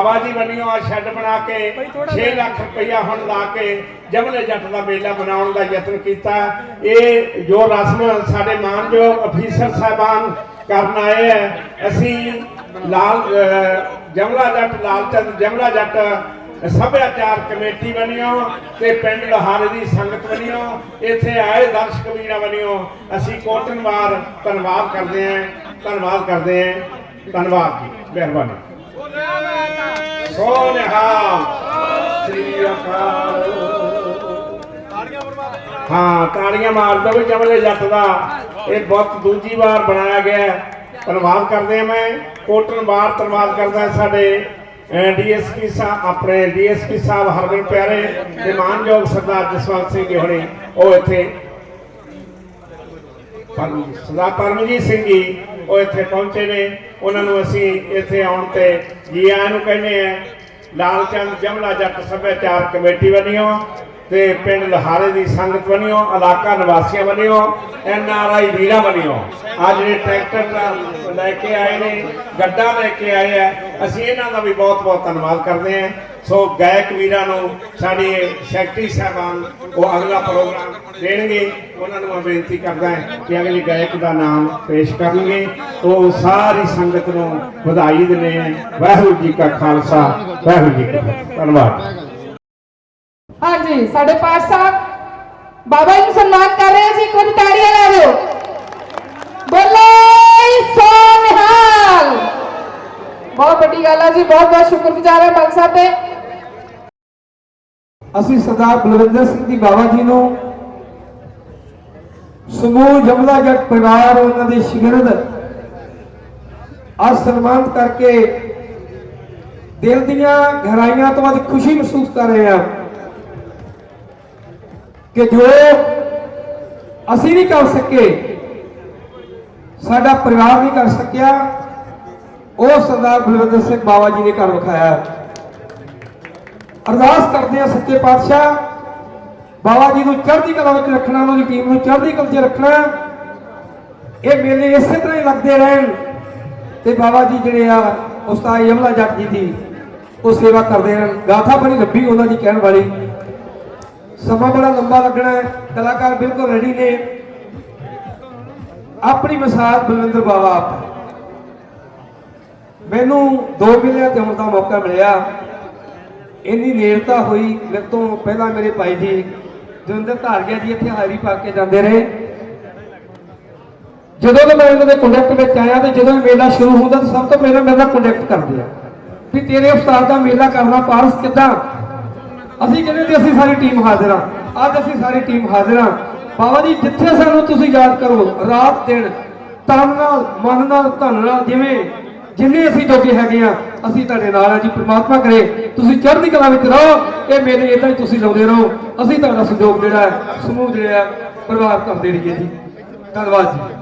ਬਾਬਾ ਜੀ ਬਣਿਓ ਆ ਸ਼ੈੱਡ ਬਣਾ ਕੇ 6 ਲੱਖ ਰੁਪਈਆ ਹੁਣ ਲਾ ਕੇ ਜਮਲੇ ਜੱਟ ਦਾ ਮੇਲਾ ਮਨਾਉਣ ਦਾ ਯਤਨ ਕੀਤਾ। ਇਹ ਜੋ ਰਸਮ ਸਾਡੇ ਮਾਨਯੋਗ ਅਫੀਸਰ ਸਾਹਿਬਾਨ ਕਰਨ ਆਏ ਹੈ ਅਸੀਂ ਲਾਲ ਜਮਲਾ ਜੱਟ ਲਾਲਚੰਦ ਜਮਲਾ ਜੱਟ ਸੱਭਿਆਚਾਰ ਕਮੇਟੀ ਬਣਿਓ ਤੇ ਪਿੰਡ ਲਹਾਰੇ ਦੀ ਸੰਗਤ ਬਣਿਓ ਇੱਥੇ ਆਏ ਦਰਸ਼ਕ ਵੀਰਾਂ ਬਣਿਓ ਅਸੀਂ ਕੋਟਨਵਾਰ ਧੰਨਵਾਦ ਕਰਦੇ ਹਾਂ ਧੰਨਵਾਦ ਕਰਦੇ ਹਾਂ ਧੰਨਵਾਦ ਜੀ ਮਿਹਰਬਾਨੀ। ਸੋਨਿਹਾਲ। ਸ੍ਰੀ ਅਕਾਲ ਹਾਂ, ਤਾੜੀਆਂ ਮਾਰ ਦੋ ਵੀ ਜਮਲੇ ਜੱਟ ਦਾ। ਇਹ ਬਹੁਤ ਦੂਜੀ ਵਾਰ ਬਣਾਇਆ ਗਿਆ ਧੰਨਵਾਦ ਕਰਦੇ ਹਾਂ ਮੈਂ। ਕੋਟਨ ਬਾਰ ਧੰਨਵਾਦ ਕਰਦਾ ਸਾਡੇ ਡੀਐਸਪੀ ਸਾਹਿਬ ਆਪਣੇ ਡੀਐਸਪੀ ਸਾਹਿਬ ਹਰਮਨ ਪਿਆਰੇ ਤੇ ਮਾਨਯੋਗ ਸਰਦਾਰ ਜਸਵੰਤ ਸਿੰਘ ਜੀ ਹੋਣੇ, ਉਹ ਇੱਥੇ। ਸਰਦਾਰ ਪਰਮਜੀਤ ਸਿੰਘ ਜੀ ਉਹ ਇੱਥੇ ਪਹੁੰਚੇ ਨੇ। ਉਹਨਾਂ ਨੂੰ ਅਸੀਂ ਇੱਥੇ ਆਉਣ ਤੇ ਜੀ ਆਇਆਂ ਨੂੰ ਕਹਿੰਦੇ ਆ ਲਾਲਚੰਦ ਜਮਲਾ ਜੱਟ ਸੱਭਿਆਚਾਰ ਕਮੇਟੀ ਬਣਿਓ ਤੇ ਪਿੰਡ ਲਹਾਰੇ ਦੀ ਸੰਗਤ ਬਣਿਓ, ਇਲਾਕਾ ਨਿਵਾਸੀਆਂ ਬਣਿਓ, ਐਨ ਆਰ ਆਈ ਵੀਰਾ ਬਣਿਓ। ਅੱਜ ਜਿਹੜੇ ਟਰੈਕਟਰ ਲੈ ਕੇ ਆਏ ਨੇ, ਗੱਡਾ ਲੈ ਕੇ ਆਏ ਆ, ਅਸੀਂ ਇਹਨਾਂ ਦਾ ਵੀ ਬਹੁਤ ਬਹੁਤ ਧੰਨਵਾਦ ਕਰਦੇ ਹਾਂ। ਸੋ ਗਾਇਕ ਵੀਰਾਂ ਨੂੰ ਸਾਡੇ ਸੈਕਟਰੀ ਸਾਹਿਬਾਨ ਉਹ ਅਗਲਾ ਪ੍ਰੋਗਰਾਮ ਦੇਣਗੇ। ਉਹਨਾਂ ਨੂੰ ਮੈਂ ਬੇਨਤੀ ਕਰਦਾ ਹਾਂ ਕਿ ਅਗਲੇ ਗਾਇਕ ਦਾ ਨਾਮ ਪੇਸ਼ ਕਰਨਗੇ। ਉਹ ਸਾਰੀ ਸੰਗਤ ਨੂੰ ਵਧਾਈ ਦਿੰਦੇ ਹਾਂ ਵਾਹਿਗੁਰੂ ਜੀ ਕਾ ਖਾਲਸਾ, ਵਾਹਿਗੁਰੂ ਜੀ ਕੀ ਫਤਿਹ। ਧੰਨਵਾਦ। ਹਾਂਜੀ, ਸਾਡੇ ਪਾਸ ਸਾਹਿਬ, ਬਾਬਾ ਜੀ ਨੂੰ ਸਨਮਾਨ ਕਰ ਰਹੇ ਸੀ ਕੁਝ ਤਾੜੀਆਂ ਲਾ ਦਿਓ। ਬੋਲੇ ਸੋਨਿਹਾਲ। ਬਹੁਤ ਵੱਡੀ ਗੱਲ ਹੈ ਜੀ ਬਹੁਤ ਬਹੁਤ ਸ਼ੁਕਰਗੁਜ਼ਾਰ ਹੈ ਮਲਕ ਸਾਹਿਬ ਅਸੀਂ ਸਰਦਾਰ ਬਲਵਿੰਦਰ ਸਿੰਘ ਜੀ ਬਾਬਾ ਜੀ ਨੂੰ ਸਮੂਹ ਜਮਲਾ ਜੱਟ ਪਰਿਵਾਰ ਉਹਨਾਂ ਦੇ ਸ਼ਗਿਰਦ ਆ ਸਨਮਾਨਿਤ ਕਰਕੇ ਦਿਲ ਦੀਆਂ ਗਹਿਰਾਈਆਂ ਤੋਂ ਅੱਜ ਖੁਸ਼ੀ ਮਹਿਸੂਸ ਕਰ ਰਹੇ ਹਾਂ ਕਿ ਜੋ ਅਸੀਂ ਨਹੀਂ ਕਰ ਸਕੇ, ਸਾਡਾ ਪਰਿਵਾਰ ਨਹੀਂ ਕਰ ਸਕਿਆ, ਉਹ ਸਰਦਾਰ ਬਲਵਿੰਦਰ ਸਿੰਘ ਬਾਵਾ ਜੀ ਨੇ ਕਰ ਵਿਖਾਇਆ। ਅਰਦਾਸ ਕਰਦੇ ਆ ਸੱਚੇ ਪਾਤਸ਼ਾਹ। ਬਾਬਾ ਜੀ ਨੂੰ ਚੜ੍ਹਦੀ ਕਲਾ ਵਿੱਚ ਰੱਖਣਾ, ਉਹਨਾਂ ਦੀ ਟੀਮ ਨੂੰ ਚੜ੍ਹਦੀ ਕਲਾ 'ਚ ਰੱਖਣਾ। ਇਹ ਮੇਲੇ ਇਸੇ ਤਰ੍ਹਾਂ ਹੀ ਲੱਗਦੇ ਰਹਿਣ। ਤੇ ਬਾਬਾ ਜੀ ਜਿਹੜੇ ਆ, ਉਸਤਾਦ ਯਮਲਾ ਜੱਟ ਜੀ ਦੀ ਉਹ ਸੇਵਾ ਕਰਦੇ ਰਹਿਣ। ਗਾਥਾ ਬੜੀ ਲੰਬੀ ਉਹਨਾਂ ਦੀ ਕਹਿਣ ਵਾਲੀ। ਸਮਾਂ ਬੜਾ ਲੰਬਾ ਲੱਗਣਾ ਹੈ। ਕਲਾਕਾਰ ਬਿਲਕੁਲ ਰੈਡੀ ਨੇ। ਆਪਣੀ ਮਿਸਾਲ ਬਲਵਿੰਦਰ ਬਾਬਾ ਆਪ। ਮੈਨੂੰ ਦੋ ਮੇਲਿਆਂ ਤੇ ਆਉਣ ਦਾ ਮੌਕਾ ਮਿਲਿਆ। ਇੰਨੀ ਨੇੜਤਾ ਹੋਈ, ਮੇਰੇ ਤੋਂ ਪਹਿਲਾਂ ਮੇਰੇ ਭਾਈ ਜੀ ਜਵਿੰਦਰ ਧਾਰੀਆ ਜੀ, ਇੱਥੇ ਹਾਜ਼ਰੀ ਪਾ ਕੇ ਜਾਂਦੇ ਰਹੇ। ਜਦੋਂ ਤੋਂ ਮੈਂ ਇਹਨਾਂ ਦੇ ਕੰਡਕਟ ਵਿੱਚ ਆਇਆ ਤੇ ਜਦੋਂ ਮੇਲਾ ਸ਼ੁਰੂ ਹੁੰਦਾ ਤਾਂ ਸਭ ਤੋਂ ਪਹਿਲਾਂ ਮੇਰੇ ਨਾਲ ਕੰਡਕਟ ਕਰਦੇ ਆ। ਵੀ ਤੇਰੇ ਉਸਤਾਦ ਦਾ ਮੇਲਾ ਕਰਨਾ, ਪਾਰਸ ਕਿੱਦਾਂ? ਅਸੀਂ ਕਹਿੰਦੇ ਤੇ ਅਸੀਂ ਸਾਰੀ ਟੀਮ ਹਾਜ਼ਰ ਹਾਂ। ਅੱਜ ਅਸੀਂ ਸਾਰੀ ਟੀਮ ਹਾਜ਼ਰ ਹਾਂ। ਬਾਬਾ ਜੀ, ਜਿੱਥੇ ਸਾਨੂੰ ਤੁਸੀਂ ਯਾਦ ਕਰੋ, ਰਾਤ ਦਿਨ ਤਨ ਨਾਲ, ਮਨ ਨਾਲ, ਧਨ ਨਾਲ ਜਿਵੇਂ, ਜਿੰਨੇ ਅਸੀਂ ਜੋਗੇ ਹੈਗੇ ਆ ਅਸੀਂ ਤੁਹਾਡੇ ਨਾਲ ਆ ਜੀ, ਪ੍ਰਮਾਤਮਾ ਕਰੇ, ਤੁਸੀਂ ਚੜ੍ਹਦੀ ਕਲਾ ਵਿੱਚ ਰਹੋ, ਇਹ ਮੇਰੇ ਇਦਾਂ ਹੀ ਤੁਸੀਂ ਲਾਉਂਦੇ ਰਹੋ। ਅਸੀਂ ਤੁਹਾਡਾ ਸਹਿਯੋਗ ਜਿਹੜਾ ਹੈ, ਸਮੂਹ ਜਿਹੜਾ ਹੈ, ਪਰਿਵਾਰ ਕਰਦੇ ਰਹੀਏ ਜੀ। ਧੰਨਵਾਦ ਜੀ।